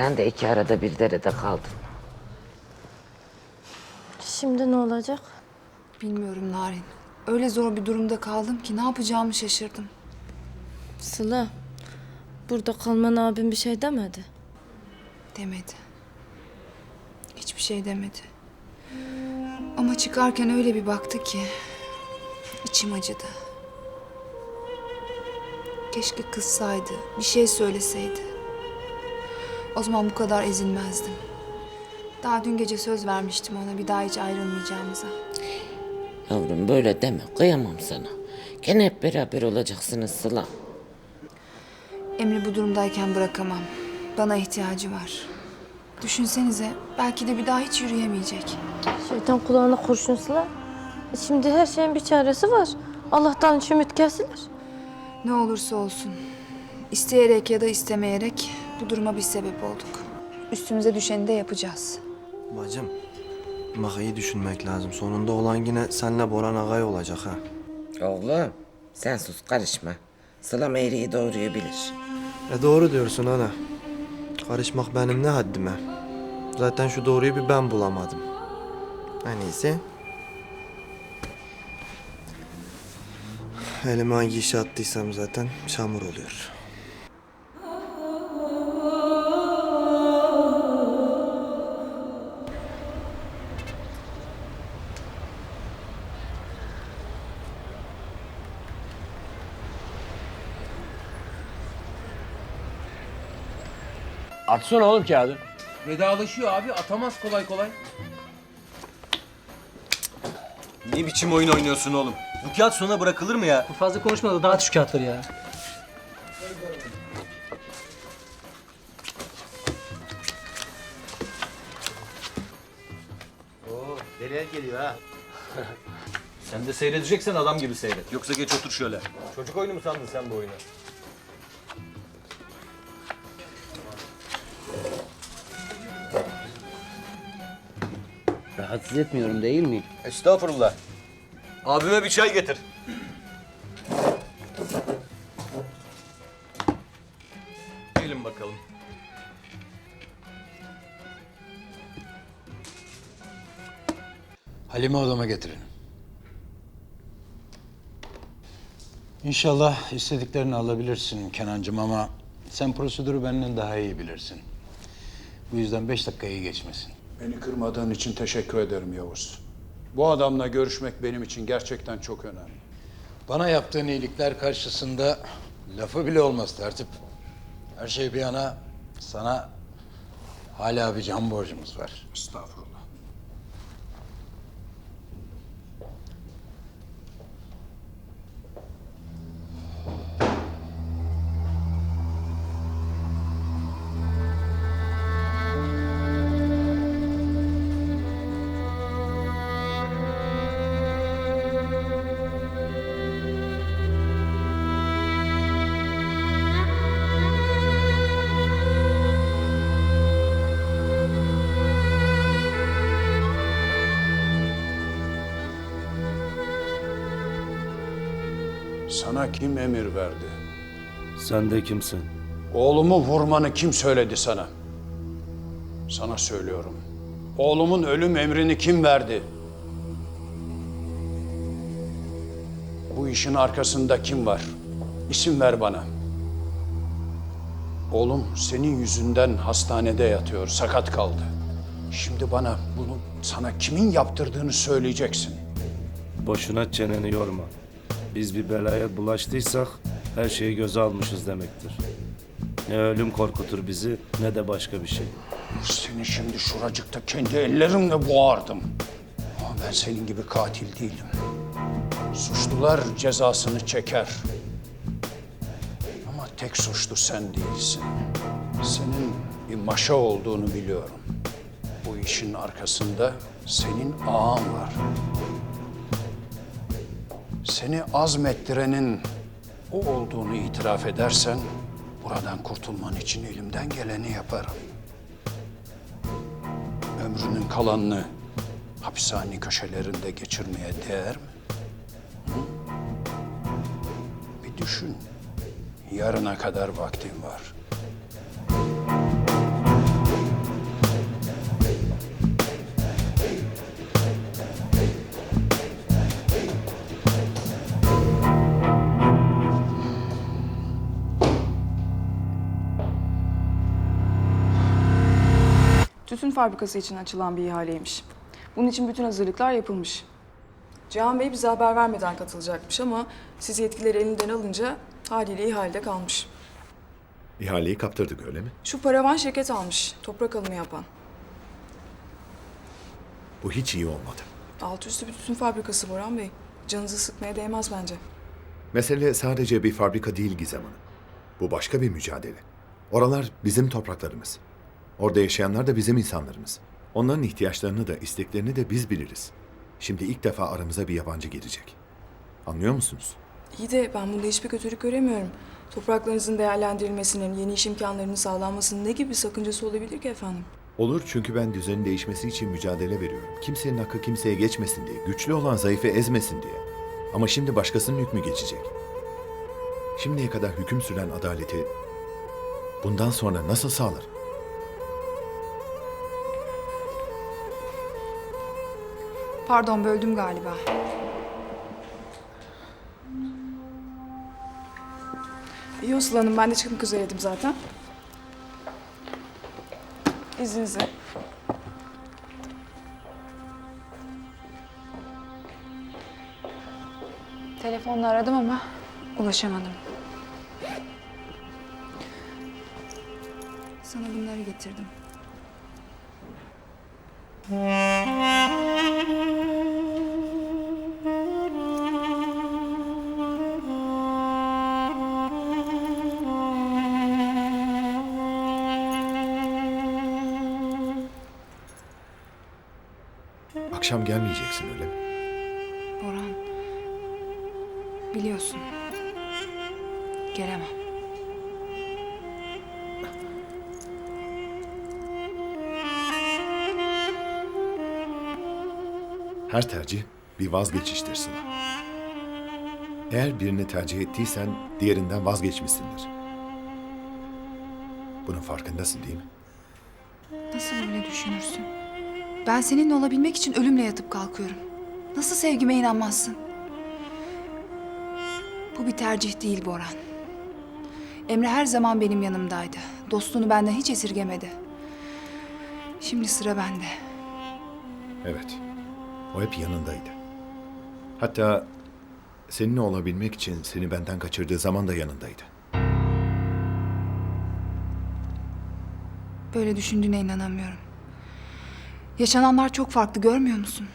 Sen de iki arada bir derede kaldın. Şimdi ne olacak? Bilmiyorum Narin. Öyle zor bir durumda kaldım ki ne yapacağımı şaşırdım. Sıla, burada kalman abim bir şey demedi. Demedi. Hiçbir şey demedi. Ama çıkarken öyle bir baktı ki içim acıdı. Keşke kızsaydı, bir şey söyleseydi. O zaman bu kadar ezilmezdim. Daha dün gece söz vermiştim ona bir daha hiç ayrılmayacağımıza. Yavrum böyle deme. Kıyamam sana. Gene hep beraber olacaksınız Sıla. Emri bu durumdayken bırakamam. Bana ihtiyacı var. Düşünsenize belki de bir daha hiç yürüyemeyecek. Şeytan kulağına kurşun Sıla. E Şimdi her şeyin bir çaresi var. Allah'tan hiç ümit kesilir. Ne olursa olsun. isteyerek ya da istemeyerek bu duruma bir sebep olduk. Üstümüze düşeni de yapacağız. Bacım, bak iyi düşünmek lazım. Sonunda olan yine senle Boran Agay olacak ha. Oğlum sen sus karışma. Sıla eğriyi doğruyu bilir. E doğru diyorsun ana. Karışmak benim ne haddime. Zaten şu doğruyu bir ben bulamadım. En iyisi... Elime hangi işe attıysam zaten çamur oluyor. Atsana oğlum kağıdı. Vedalaşıyor abi atamaz kolay kolay. Ne biçim oyun oynuyorsun oğlum? Bu kağıt sona bırakılır mı ya? Fazla konuşma da dağıt şu kağıtları ya. Sen de seyredeceksen adam gibi seyret. Yoksa geç otur şöyle. Çocuk oyunu mu sandın sen bu oyunu? Rahatsız etmiyorum değil mi? Estağfurullah. Abime bir çay getir. Gelin bakalım. Halime odama getirin. İnşallah istediklerini alabilirsin Kenancığım ama sen prosedürü benden daha iyi bilirsin. Bu yüzden beş dakikayı geçmesin. Beni kırmadığın için teşekkür ederim Yavuz. Bu adamla görüşmek benim için gerçekten çok önemli. Bana yaptığın iyilikler karşısında lafı bile olmaz tertip. Her şey bir yana sana hala bir can borcumuz var. Estağfurullah. Sana kim emir verdi? Sen de kimsin? Oğlumu vurmanı kim söyledi sana? Sana söylüyorum. Oğlumun ölüm emrini kim verdi? Bu işin arkasında kim var? İsim ver bana. Oğlum senin yüzünden hastanede yatıyor, sakat kaldı. Şimdi bana bunu sana kimin yaptırdığını söyleyeceksin. Boşuna çeneni yorma. Biz bir belaya bulaştıysak her şeyi göze almışız demektir. Ne ölüm korkutur bizi ne de başka bir şey. Seni şimdi şuracıkta kendi ellerimle boğardım. Ama ben senin gibi katil değilim. Suçlular cezasını çeker. Ama tek suçlu sen değilsin. Senin bir maşa olduğunu biliyorum. Bu işin arkasında senin ağan var. Seni azmettirenin o olduğunu itiraf edersen buradan kurtulman için elimden geleni yaparım. Ömrünün kalanını hapishane köşelerinde geçirmeye değer mi? Hı? Bir düşün. Yarına kadar vaktin var. Tütün fabrikası için açılan bir ihaleymiş. Bunun için bütün hazırlıklar yapılmış. Cihan Bey bize haber vermeden katılacakmış ama siz yetkileri elinden alınca haliyle ihalede kalmış. İhaleyi kaptırdık öyle mi? Şu paravan şirket almış, toprak alımı yapan. Bu hiç iyi olmadı. Altı üstü bir tütün fabrikası Boran Bey. Canınızı sıkmaya değmez bence. Mesele sadece bir fabrika değil Gizem Hanım. Bu başka bir mücadele. Oralar bizim topraklarımız. Orada yaşayanlar da bizim insanlarımız. Onların ihtiyaçlarını da isteklerini de biz biliriz. Şimdi ilk defa aramıza bir yabancı girecek. Anlıyor musunuz? İyi de ben bunda hiçbir kötülük göremiyorum. Topraklarınızın değerlendirilmesinin, yeni iş imkanlarının sağlanmasının ne gibi bir sakıncası olabilir ki efendim? Olur çünkü ben düzenin değişmesi için mücadele veriyorum. Kimsenin hakkı kimseye geçmesin diye. Güçlü olan zayıfı ezmesin diye. Ama şimdi başkasının hükmü geçecek. Şimdiye kadar hüküm süren adaleti bundan sonra nasıl sağlar? Pardon böldüm galiba. İyi Usul Hanım, ben de çıkmak üzereydim zaten. İzninizle. Telefonla aradım ama ulaşamadım. Sana bunları getirdim. Akşam gelmeyeceksin öyle mi? Boran. Biliyorsun. Gelemem. Her tercih bir vazgeçiştir Sıla. Eğer birini tercih ettiysen diğerinden vazgeçmişsindir. Bunun farkındasın değil mi? Nasıl böyle düşünürsün? Ben seninle olabilmek için ölümle yatıp kalkıyorum. Nasıl sevgime inanmazsın? Bu bir tercih değil Boran. Emre her zaman benim yanımdaydı. Dostluğunu benden hiç esirgemedi. Şimdi sıra bende. Evet. O hep yanındaydı. Hatta seninle olabilmek için seni benden kaçırdığı zaman da yanındaydı. Böyle düşündüğüne inanamıyorum. Yaşananlar çok farklı görmüyor musun?